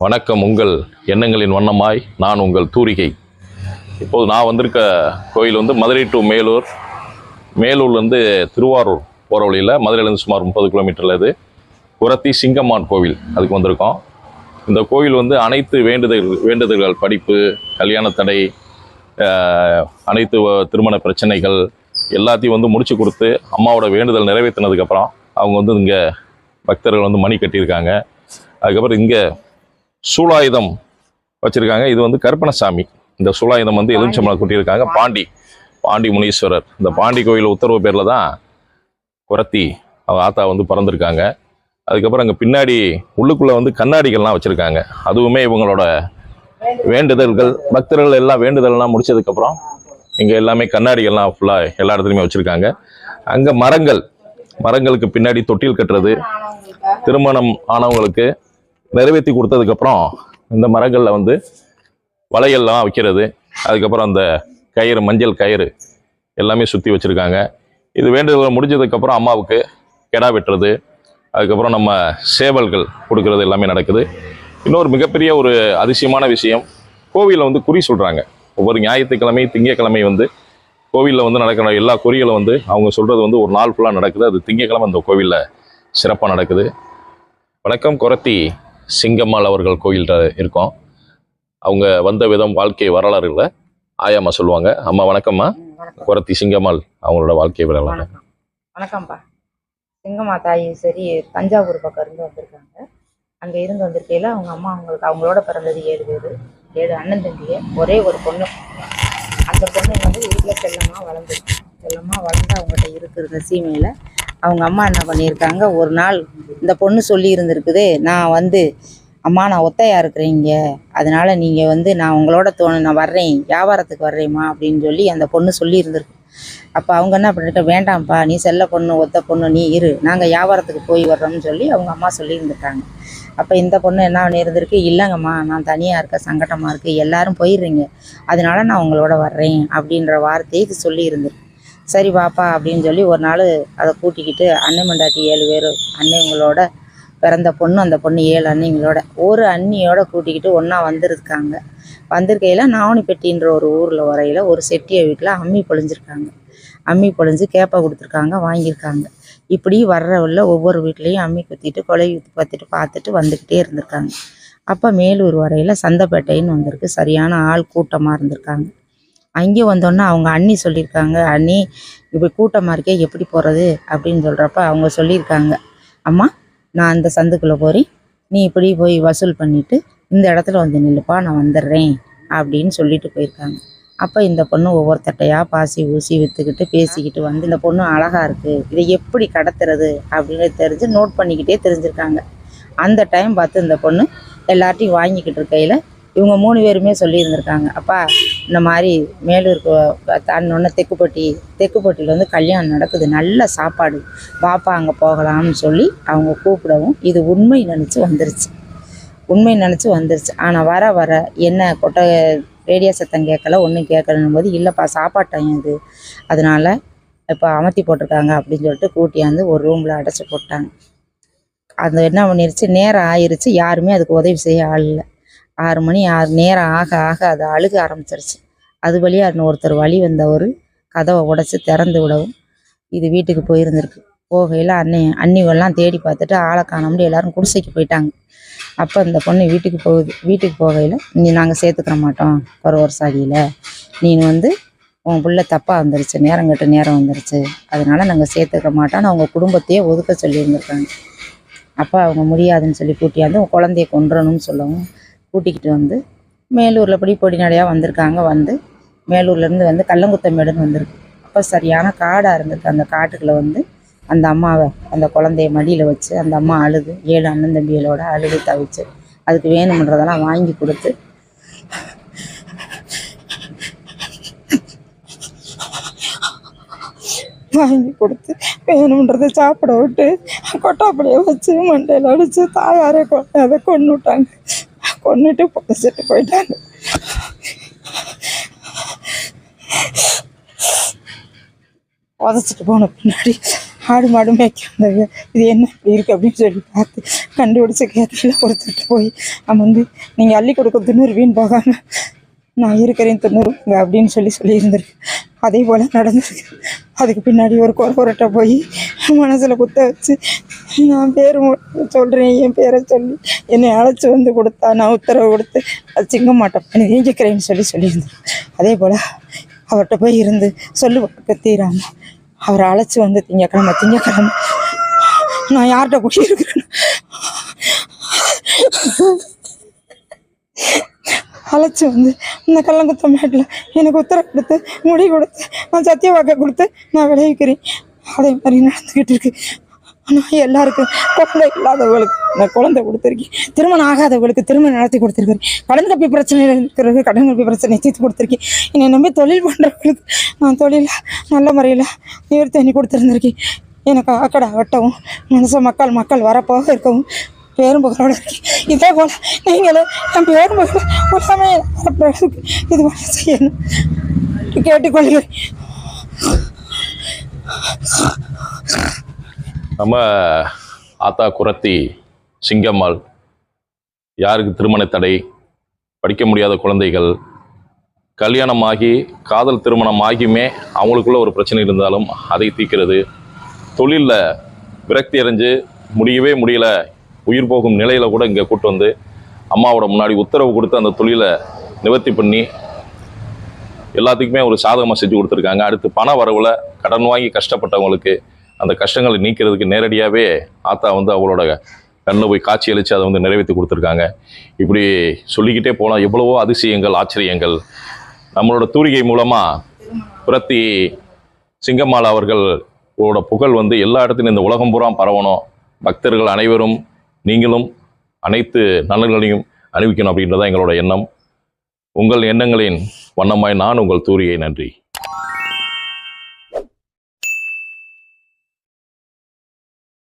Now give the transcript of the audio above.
வணக்கம் உங்கள் எண்ணங்களின் வண்ணமாய் நான் உங்கள் தூரிகை. இப்போது நான் வந்திருக்க கோயில் வந்து மதுரை டு மேலூர். மேலூர்லேருந்து திருவாரூர் போகிற வழியில் மதுரையிலேருந்து சுமார் முப்பது கிலோமீட்டரில் இது. குரத்தி சிங்கம்மான் கோவில் அதுக்கு வந்திருக்கோம். இந்த கோவில் வந்து அனைத்து வேண்டுதல் வேண்டுதல்கள் படிப்பு கல்யாண தடை அனைத்து வ- திருமண பிரச்சனைகள் எல்லாத்தையும் வந்து முடிச்சு கொடுத்து அம்மாவோட வேண்டுதல் நிறைவேற்றினதுக்கப்புறம் அவங்க வந்து இங்கே பக்தர்கள் வந்து மணி கட்டியிருக்காங்க. அதுக்கப்புறம் இங்கே சூலாயுதம் வச்சிருக்காங்க. இது வந்து கருப்பணசாமி. இந்த சூலாயுதம் வந்து எலுமிச்சம்பழம் கொட்டியிருக்காங்க. பாண்டி. பாண்டி. முனீஸ்வரர். இந்த பாண்டி கோயில் உத்தரவு பேரில் தான் குரத்தி அவங்க ஆத்தா வந்து பிறந்திருக்காங்க. அதுக்கப்புறம் அங்கே பின்னாடி உள்ளுக்குள்ளே வந்து கண்ணாடிகள்லாம் வச்சுருக்காங்க. அதுவுமே இவங்களோட வேண்டுதல்கள் பக்தர்கள் எல்லாம் வேண்டுதல்லாம் முடிச்சதுக்கப்புறம் இங்கே எல்லாமே கண்ணாடிகள்லாம் ஃபுல்லாக எல்லா இடத்துலையுமே வச்சுருக்காங்க. அங்கே மரங்கள். மரங்களுக்கு பின்னாடி தொட்டில் கட்டுறது திருமணம் ஆனவங்களுக்கு நிறைவேற்றி கொடுத்ததுக்கப்புறம் இந்த மரங்களில் வந்து வலைகள்லாம் வைக்கிறது அதுக்கப்புறம் அந்த கயிறு மஞ்சள் கயிறு எல்லாமே சுற்றி வச்சுருக்காங்க. இது வேண்டுதல் முடிஞ்சதுக்கப்புறம் அம்மாவுக்கு கெடா வெட்டுறது அதுக்கப்புறம் நம்ம சேவல்கள் கொடுக்கறது எல்லாமே நடக்குது. இன்னொரு மிகப்பெரிய ஒரு அதிசயமான விஷயம் கோவிலில் வந்து குறி சொல்கிறாங்க ஒவ்வொரு ஞாயிற்றுக்கிழமை திங்கக்கிழமை வந்து கோவிலில் வந்து நடக்கிற எல்லா குறிகளும் வந்து அவங்க சொல்கிறது வந்து ஒரு நாள் ஃபுல்லாக நடக்குது. அது திங்கக்கிழமை அந்த கோவிலில் சிறப்பாக நடக்குது. வணக்கம் குரத்தி. சிங்கம்மாள் அவர்கள் கோயில்கிட்ட இருக்கோம். அவங்க வந்த விதம் வாழ்க்கை வரலாறுகளை ஆயாம்மா சொல்லுவாங்க. அம்மா வணக்கம்மா. குரத்தி சிங்கம்மாள் அவங்களோட வாழ்க்கை வரலாறு. வணக்கம். வணக்கம்ப்பா. சிங்கம்மா தாய் சரி தஞ்சாவூர் பக்கம் இருந்து வந்திருக்காங்க. அங்கே இருந்து வந்திருக்கையில் அவங்க அம்மா அவங்களுக்கு அவங்களோட பிறந்தது ஏழு பேர் ஏழு அண்ணன் தம்பிங்க ஒரே ஒரு பொண்ணு. அந்த பொண்ணு வந்து வீட்டில் செல்லமாக வளர்ந்துருக்கு. செல்லமாக வளர்ந்து அவங்ககிட்ட இருக்கிற சீமையில் அவங்க அம்மா என்ன பண்ணியிருக்காங்க? ஒரு நாள் இந்த பொண்ணு சொல்லி இருந்திருக்குது நான் வந்து அம்மா நான் ஒத்தையாக இருக்கிறீங்க அதனால் நீங்கள் வந்து நான் உங்களோட தோணு நான் வர்றேன். வியாபாரத்துக்கு வர்றேம்மா அப்படின்னு சொல்லி அந்த பொண்ணு சொல்லியிருந்திருக்கு அப்போ அவங்க என்ன பண்ணிருக்க வேண்டாம்ப்பா நீ செல்ல பொண்ணு ஒத்த பொண்ணு நீ இரு. நாங்கள் வியாபாரத்துக்கு போய் வர்றோம்னு சொல்லி அவங்க அம்மா சொல்லியிருந்துருக்காங்க அப்போ இந்த பொண்ணு என்ன பண்ணியிருந்திருக்கு? இல்லைங்கம்மா நான் தனியாக இருக்க சங்கடமாக இருக்குது எல்லாரும் போயிடுறீங்க. அதனால நான் உங்களோட வர்றேன் அப்படின்ற வார்த்தையை இது சொல்லியிருந்திருக்கு சரி பாப்பா அப்படின்னு சொல்லி ஒரு நாள் அதை கூட்டிக்கிட்டு அண்ணன் மண்டாட்டி ஏழு பேர் அண்ணங்களோட பிறந்த பொண்ணு அந்த பொண்ணு ஏழு அண்ணிங்களோட ஒரு அண்ணியோட கூட்டிக்கிட்டு ஒன்றா வந்திருக்காங்க. வந்திருக்கையில் நாவணிப்பட்டின்ற ஒரு ஊரில் வரையில் ஒரு செட்டியை வீட்டில் அம்மி பொழிஞ்சிருக்காங்க. அம்மி பொழிஞ்சு கேப்பை கொடுத்துருக்காங்க வாங்கியிருக்காங்க. இப்படி வர்றவள்ள ஒவ்வொரு வீட்லேயும் அம்மி குத்திட்டு கொலை பற்றிட்டு பார்த்துட்டு வந்துக்கிட்டே இருந்திருக்காங்க. அப்போ மேலூர் வரையில் சந்தைப்பேட்டைன்னு வந்திருக்கு. சரியான ஆள் கூட்டமாக இருந்திருக்காங்க. அங்கே வந்தோன்னே அவங்க அண்ணி சொல்லியிருக்காங்க அண்ணி இப்படி கூட்டமாக இருக்கே எப்படி போகிறது அப்படின்னு சொல்கிறப்ப அவங்க சொல்லியிருக்காங்க அம்மா நான் அந்த சந்துக்குள்ளே போகிறேன் நீ இப்படி போய் வசூல் பண்ணிவிட்டு இந்த இடத்துல வந்து நில்லுப்பா நான் வந்துடுறேன் அப்படின்னு சொல்லிட்டு போயிருக்காங்க. அப்போ இந்த பொண்ணு ஒவ்வொரு தட்டையாக பாசி ஊசி விற்றுக்கிட்டு பேசிக்கிட்டு வந்து இந்த பொண்ணு அழகாக இருக்குது இதை எப்படி கடத்துறது? அப்படின்னு தெரிஞ்சு நோட் பண்ணிக்கிட்டே தெரிஞ்சிருக்காங்க. அந்த டைம் பார்த்து இந்த பொண்ணு எல்லார்ட்டையும் வாங்கிக்கிட்டு இருக்கையில் இவங்க மூணு பேருமே சொல்லியிருந்திருக்காங்க. அப்பா இந்த மாதிரி மேலூருக்கு தாண்டினோடனே தெக்குப்பட்டி தெக்குப்பட்டியில் வந்து கல்யாணம் நடக்குது. நல்ல சாப்பாடு. வாப்பா அங்கே போகலாம்னு சொல்லி அவங்க கூப்பிடவும் இது உண்மை நினச்சி வந்துருச்சு. உண்மை நினச்சி வந்துருச்சு. ஆனால் வர வர என்ன கொட்டை ரேடியோ சத்தம் கேட்கல ஒன்றும் கேட்கலன்னும் போது இல்லைப்பா சாப்பாடு டைம் இது. அதனால இப்போ அமர்த்தி போட்டிருக்காங்க அப்படின்னு சொல்லிட்டு கூட்டியாந்து ஒரு ரூமில் அடைச்சி போட்டாங்க. அது என்ன பண்ணிருச்சு? நேரம் ஆயிருச்சு. யாருமே அதுக்கு உதவி செய்ய ஆள் இல்லை. ஆறு மணி ஆறு நேரம் ஆக ஆக அது அழுக ஆரம்பிச்சிருச்சு. அது வழியாக ஒருத்தர் வழி வந்தவர் கதவை உடைச்சி திறந்து விடவும் இது வீட்டுக்கு போயிருந்திருக்கு. போகையில் அன்னை அன்னிவெல்லாம் தேடி பார்த்துட்டு ஆளை காணாமடி எல்லாரும் குடிசைக்கு போயிட்டாங்க. அப்போ இந்த பொண்ணு வீட்டுக்கு போகுது. வீட்டுக்கு போகையில் நீ நாங்கள் சேர்த்துக்கிற மாட்டோம் ஒரு வருஷம் அடியில் நீ வந்து உன் பிள்ளை தப்பாக வந்துருச்சு. நேரம் கெட்ட நேரம் வந்துருச்சு. அதனால நாங்கள் சேர்த்துக்க மாட்டோம்னு அவங்க குடும்பத்தையே ஒதுக்க சொல்லியிருந்திருக்காங்க. அப்போ அவங்க முடியாதுன்னு சொல்லி கூட்டியாந்து உன் குழந்தைய கொன்றணும்னு சொல்லவும் கூட்டிக்கிட்டு வந்து மேலூரில் படி பொடி நடையாக வந்திருக்காங்க வந்து மேலூர்லேருந்து வந்து கள்ளங்குத்தமேடுன்னு வந்திருக்கு. அப்போ சரியான காடாக இருந்திருக்கு அந்த காட்டுக்குள்ளே வந்து. அந்த அம்மாவை அந்த குழந்தைய மடியில் வச்சு அந்த அம்மா அழுது. ஏழு அண்ணன் தம்பிகளோட அழுது தவிச்சு. அதுக்கு வேணுமன்றதெல்லாம் வாங்கி கொடுத்து. வாங்கி கொடுத்து வேணுன்றதை சாப்பிட விட்டு கொட்டாப்படியை வச்சு மண்டையில் அடித்து தாயாரை அதை கொண்டு விட்டாங்க கொண்டுட்டு புதைச்சிட்டு போயிட்டாங்க. உதச்சிட்டு போன பின்னாடி ஆடு மாடு மேய்க்க வந்தவங்க இது என்ன இப்படி இருக்குது அப்படின்னு சொல்லி பார்த்து கண்டுபிடிச்ச கேத்தில் கொடுத்துட்டு போய் அவன் வந்து நீங்கள் அள்ளி கொடுக்க துண்ணூறு வீண் போகாமல் நான் இருக்கிறேன் துண்ணூறுங்க அப்படின்னு சொல்லி சொல்லியிருந்திருக்கு. அதே போல் நடந்திருக்கு. அதுக்கு பின்னாடி ஒரு குறகுறட்ட போய் மனசில் குத்த வச்சு நான் பேர் சொல்கிறேன் என் பேரை சொல்லி என்னை அழைச்சி வந்து கொடுத்தா நான் உத்தரவு கொடுத்து அது சிங்க மாட்டேன் பண்ணி நீங்கிக்கிறேன்னு சொல்லி சொல்லியிருந்தேன். அதே போல் அவர்கிட்ட போய் இருந்து சொல்லு தீராம. அவரை அழைச்சி வந்து திங்கக்கிழமை திங்கக்கிழமை நான் யார்கிட்ட குடியிருக்கிறேன் அழைச்சி வந்து இந்த கள்ளங்குத்த மேட்டில் எனக்கு உத்தரவு கொடுத்து முடி கொடுத்து நான் சத்திய வாக்கை கொடுத்து நான் விளைவிக்கிறேன். அதே மாதிரி நடந்துக்கிட்டு இருக்கு. ஆனால் எல்லாருக்கும் குழந்தை இல்லாதவங்களுக்கு நான் குழந்தை கொடுத்துருக்கேன். திருமணம் ஆகாதவங்களுக்கு திருமணம் நடத்தி கொடுத்துருக்கேன் கடன் கப்பி பிரச்சனை இருக்கிறவங்க கடன் கப்பி பிரச்சனை தீர்த்து கொடுத்துருக்கேன். என்னை நம்பி தொழில் பண்ணுறவங்களுக்கு நான் தொழில் நல்ல முறையில் நிவர்த்தி பண்ணி கொடுத்துருந்துருக்கேன். எனக்கு அக்கடை வெட்டவும் மனுஷ மக்கள் மக்கள் வரப்போக இருக்கவும் பேரும்புகளோடு இருக்கேன். இதே போல் நீங்களும் என் பேரும் புகழ் எல்லாமே இது போல செய்யணும். கேட்டுக்கொள்கிறேன். நம்ம ஆத்தா குரத்தி சிங்கம்மாள் யாருக்கு திருமண தடை? படிக்க முடியாத குழந்தைகள். கல்யாணமாகி காதல் திருமணம் ஆகியுமே அவங்களுக்குள்ள ஒரு பிரச்சனை இருந்தாலும் அதை தீர்க்கிறது. தொழிலில் விரக்தி அடைஞ்சு முடியவே முடியல உயிர் போகும் நிலையில் கூட இங்கே கூட்டு வந்து அம்மாவோட முன்னாடி உத்தரவு கொடுத்து அந்த தொழிலை நிவர்த்தி பண்ணி எல்லாத்துக்குமே ஒரு சாதகமாக செஞ்சு கொடுத்துருக்காங்க. அடுத்து பண வரவில் கடன் வாங்கி கஷ்டப்பட்டவங்களுக்கு அந்த கஷ்டங்களை நீக்கிறதுக்கு நேரடியாகவே ஆத்தா வந்து அவளோட கண்ணில் போய் காட்சி அளித்து அதை வந்து நிறைவேற்றி கொடுத்துருக்காங்க. இப்படி சொல்லிக்கிட்டே போனால் எவ்வளவோ அதிசயங்கள் ஆச்சரியங்கள். நம்மளோட தூரிகை மூலமாக புரத்தி சிங்கம்மாள் அவர்களோட புகழ் வந்து எல்லா இடத்துலையும் இந்த உலகம் பூரா பரவணும். பக்தர்கள் அனைவரும் நீங்களும் அனைத்து நலன்களையும் அணிவிக்கணும் அப்படின்றதான் எங்களோட எண்ணம். உங்கள் எண்ணங்களின் வண்ணமாய் நான் உங்கள் தூரிகை. நன்றி.